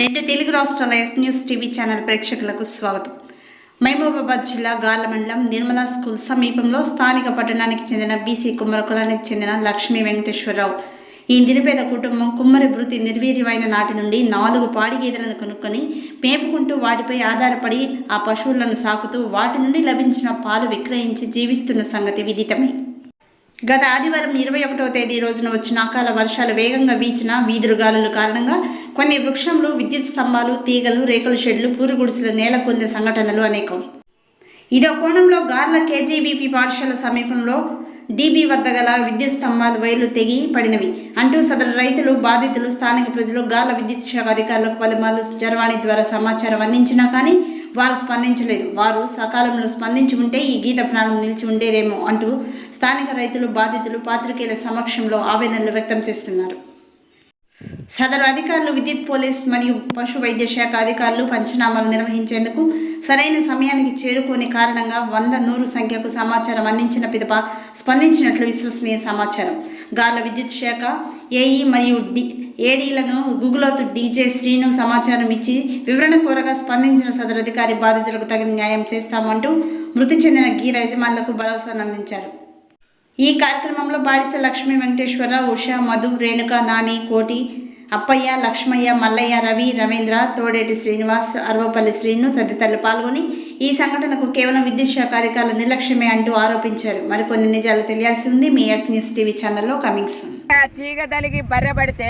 రెండు తెలుగు రాష్ట్రాల yes news TV channel ప్రేక్షకులకు స్వాగతం. మహబూబాబాద్ జిల్లా గార్ల మండలం నిర్మలా స్కూల్ సమీపంలో స్థానిక పట్టణానికి చెందిన బీసీ కుమ్మరకులానికి చెందిన లక్ష్మీ వెంకటేశ్వరరావు. ఈ నిరుపేద కుటుంబం కుమ్మరి వృత్తి నిర్వీర్యమైన నాటి నుండి నాలుగు పాడి గేదెలను కొనుక్కొని మేపుకుంటూ వాటిపై ఆధారపడి ఆ పశువులను సాకుతూ వాటి నుండి లభించిన పాలు విక్రయించి జీవిస్తున్న సంగతి విదితమే. గత ఆదివారం ఇరవై ఒకటవ తేదీ రోజున వచ్చిన అకాల వర్షాలు వేగంగా వీచిన వీధురుగాలుల కారణంగా కొన్ని వృక్షములు విద్యుత్ స్తంభాలు తీగలు రేకుల షెడ్లు పూరుగుడిసెల నేల పొందిన సంఘటనలు అనేకం. ఇదో కోణంలో గార్ల కేజీబీపీ పాఠశాల సమీపంలో డీబీ వద్ద గల విద్యుత్ స్తంభాలు వైర్లు తెగి పడినవి. అంటూ సదరు రైతులు బాధితులు స్థానిక ప్రజలు గార్ల విద్యుత్ శాఖ అధికారులకు పలుమార్లు జరవాణి ద్వారా సమాచారం అందించినా కానీ వారు స్పందించలేదు. వారు సకాలంలో స్పందించి ఉంటే ఈ గీత ప్రాణం నిలిచి ఉండేదేమో అంటూ స్థానిక రైతులు బాధితులు పాత్రికేయుల సమక్షంలో ఆవేదనలు వ్యక్తం చేస్తున్నారు. సదరు అధికారులు విద్యుత్ పోలీస్ మరియు పశు వైద్య శాఖ అధికారులు పంచనామాలు నిర్వహించేందుకు సరైన సమయానికి చేరుకోని కారణంగా వంద నూరు సంఖ్యకు సమాచారం అందించిన పిదప స్పందించినట్లు విశ్వసనీయ సమాచారం. గార్ల విద్యుత్ శాఖ ఏఈ మరియు డి ఏడీలను గూగులోతు డీజే శ్రీను సమాచారం ఇచ్చి వివరణ కోరగా స్పందించిన సదరు అధికారి బాధితులకు తగిన న్యాయం చేస్తామంటూ మృతి చెందిన గీత యజమానులకు భరోసాను అందించారు ఈ కార్యక్రమంలో బాడిస లక్ష్మీ వెంకటేశ్వరరావు ఉషా మధు రేణుక నాని కోటి అప్పయ్య లక్ష్మయ్య మల్లయ్య రవి రవీంద్ర తోడేటి శ్రీనివాస్ అరవపల్లి శ్రీను తదితరులు పాల్గొని ఈ సంఘటనకు కేవలం విద్యుత్ శాఖ అధికారుల నిర్లక్ష్యమే అంటూ ఆరోపించారు. మరికొన్ని నిజాలు తెలియాల్సి ఉంది. మీ ఎస్ న్యూస్ టీవీ ఛానల్లో కమింగ్ తీగ తలిగి బర్రె పడితే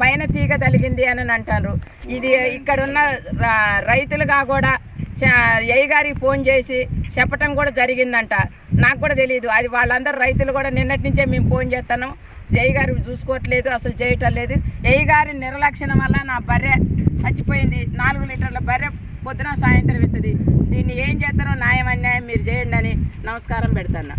పైన తీగ తలిగింది అని అంటారు. ఇది ఇక్కడున్న ఉన్న రైతులుగా కూడా ఏ గారికి ఫోన్ చేసి చెప్పటం కూడా జరిగిందంట. నాకు కూడా తెలియదు అది వాళ్ళందరూ రైతులు కూడా నిన్నటి నుంచే మేము ఫోన్ చేస్తాను జై గారు చూసుకోవట్లేదు. అసలు చేయటం లేదు. ఏ గారి నిర్లక్ష్యం వల్ల నా బర్రె చచ్చిపోయింది. నాలుగు లీటర్ల బర్రె పొద్దున సాయంత్రం ఇస్తుంది దీన్ని ఏం చేస్తారో న్యాయం అన్యాయం మీరు చేయండి అని నమస్కారం పెడతాను.